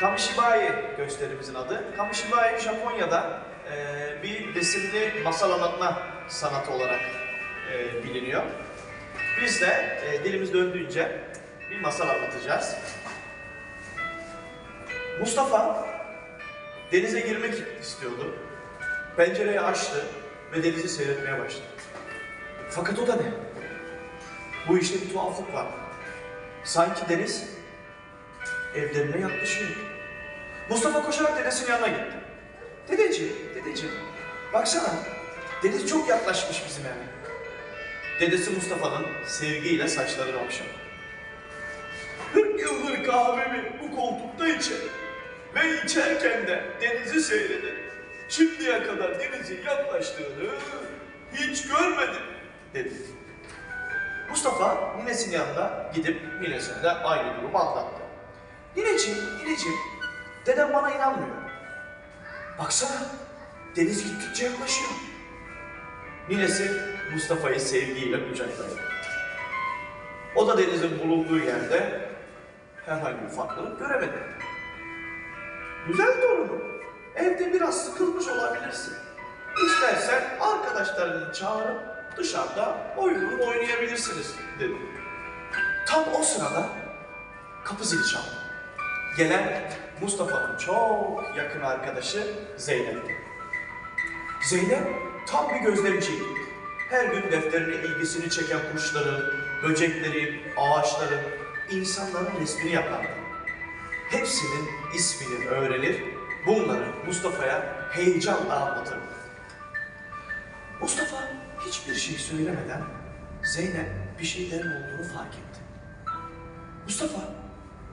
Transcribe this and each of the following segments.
Kamishibai gösterimizin adı. Kamishibai Japonya'da e, bir resimli masal anlatma sanatı olarak e, biliniyor. Biz de e, dilimiz döndüğünce bir masal anlatacağız. Mustafa denize girmek istiyordu. Pencereyi açtı ve denizi seyretmeye başladı. Fakat o da ne? Bu işte bir tuhaflık var. Sanki deniz evlerine yaklaşıyor. Mustafa koşarak dedesinin yanına gitti. Dedeciğim, dedeciğim, baksana deniz çok yaklaşmış bizim eve. Dedesi Mustafa'nın sevgiyle saçlarını okşadı. 40 yıldır bu koltukta içerim. Ve içerken de denizi seyrederim. Şimdiye kadar denizin yaklaştığını hiç görmedim dedi. Mustafa ninesinin yanına gidip ninesine de aynı durumu anlattı. Nineciğim, nineciğim, dedem bana inanmıyor. Baksana, deniz gittikçe yaklaşıyor. Ninesi Mustafa'yı sevgiyle kucakladı. O da denizin bulunduğu yerde herhangi bir farklılık göremedi. Güzel torunum, evde biraz sıkılmış olabilirsin. İstersen arkadaşlarını çağırıp dışarıda oyun oynayabilirsiniz dedi. Tam o sırada kapı zili çaldı. Gelen Mustafa'nın çok yakın arkadaşı Zeynep'ti. Zeynep tam bir gözlemciydi. Her gün defterine ilgisini çeken kuşların, böceklerin, ağaçların, insanların resmini yapardı. Hepsinin ismini öğrenir, bunları Mustafa'ya heyecanla anlatırdı. Mustafa hiçbir şey söylemeden Zeynep bir şeylerin olduğunu fark etti. Mustafa,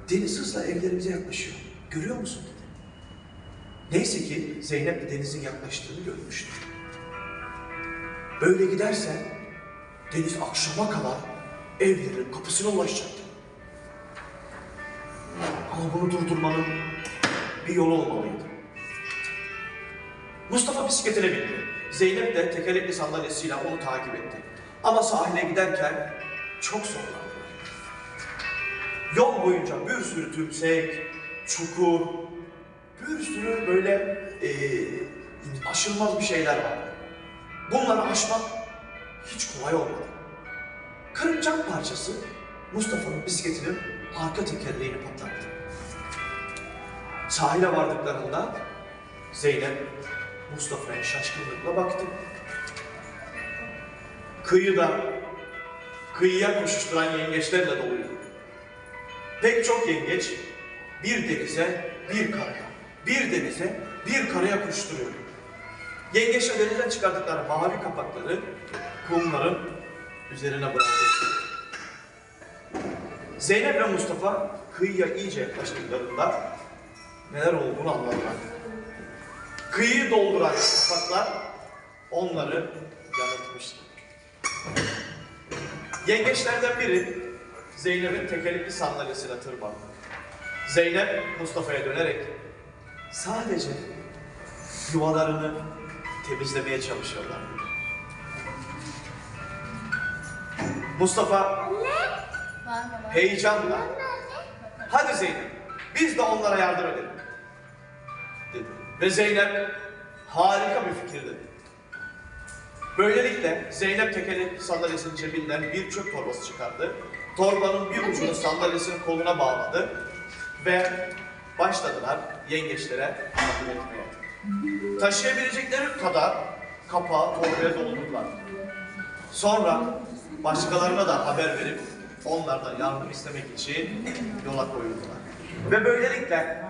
deniz hızla evlerimize yaklaşıyor. Görüyor musun dedi. Neyse ki Zeynep de denizin yaklaştığını görmüştü. Böyle gidersen deniz akşama kadar evlerin kapısına ulaşacaktı. Ama bunu durdurmanın bir yolu olmalıydı. Mustafa bisikletine bindi. Zeynep de tekerlekli sandalyesiyle onu takip etti. Ama sahile giderken çok zorlandılar. Yol boyunca bir sürü tümsek, çukur, bir sürü böyle eee, aşılmaz bir şeyler vardı. Bunları aşmak hiç kolay olmadı. Kırık parçası Mustafa'nın bisikletinin arka tekerleğini patlattı. Sahile vardıklarında Zeynep Mustafa'ya şaşkınlıkla baktı. Kıyıda, kıyıya koşuşturan yengeçlerle doluydu. Pek çok yengeç bir denize, bir karaya, bir denize, bir karaya koşturuyordu. Yengeçler denizden çıkardıkları mavi kapakları kumların üzerine bıraktı. Zeynep ve Mustafa kıyıya iyice yaklaştıklarında neler olduğunu anladılar. Kıyıyı dolduran kapaklar onları yanıltmıştı. Yengeçlerden biri Zeynep'in tekerlekli sandalyesine tırmandı. Zeynep Mustafa'ya dönerek sadece yuvalarını temizlemeye çalışıyorlar. Mustafa heyecanla hadi Zeynep biz de onlara yardım edelim dedi. Ve Zeynep harika bir fikir dedi. Böylelikle Zeynep tekerlekli sandalyesinin cebinden bir çöp torbası çıkardı. Torbanın bir ucunu sandalyesinin koluna bağladı ve başladılar yengeçlere yardım etmeye. Taşıyabilecekleri kadar kapağı torbaya doldurdular. Sonra başkalarına da haber verip onlardan yardım istemek için yola koyuldular. Ve böylelikle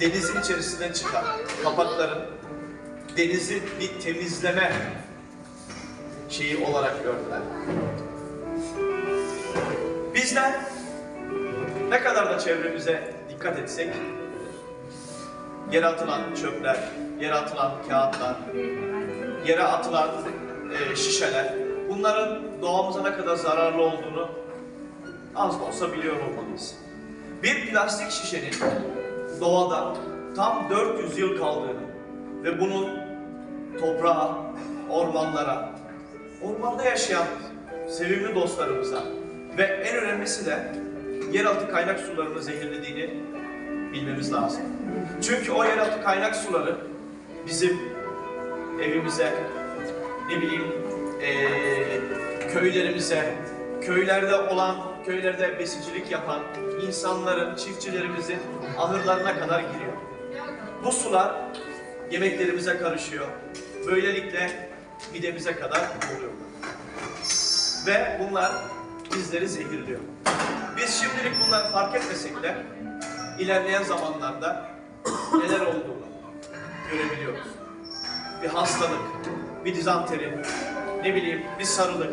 denizin içerisinden çıkan kapakların denizi bir temizleme şeyi olarak gördüler. Bizler ne kadar da çevremize dikkat etsek, yere atılan çöpler, yere atılan kağıtlar, yere atılan e, şişeler, bunların doğamıza ne kadar zararlı olduğunu az da olsa biliyor olmalıyız. Bir plastik şişenin doğada tam 400 yıl kaldığını ve bunun toprağa, ormanlara, ormanda yaşayan sevimli dostlarımıza ve en önemlisi de yeraltı kaynak sularını zehirlediğini bilmemiz lazım. Çünkü o yeraltı kaynak suları bizim evimize, ne bileyim eee, köylerimize, köylerde olan, köylerde besicilik yapan insanların, çiftçilerimizin ahırlarına kadar giriyor. Bu sular yemeklerimize karışıyor. Böylelikle midemize kadar oluyor. Ve bunlar bizleri zehirliyor. Biz şimdilik bunları fark etmesek de ilerleyen zamanlarda neler olduğunu görebiliyoruz. Bir hastalık, bir dizanteri, ne bileyim bir sarılık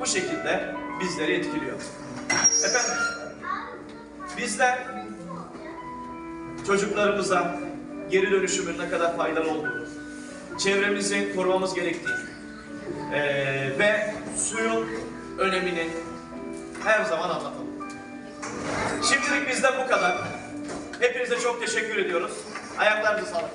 bu şekilde bizleri etkiliyor. Efendim, bizler çocuklarımıza geri dönüşümün ne kadar faydalı olduğunu, çevremizi korumamız gerektiğini eee, ve suyun önemini her zaman anlatalım. Şimdilik bizden bu kadar. Hepinize çok teşekkür ediyoruz. Ayaklarınıza sağlık.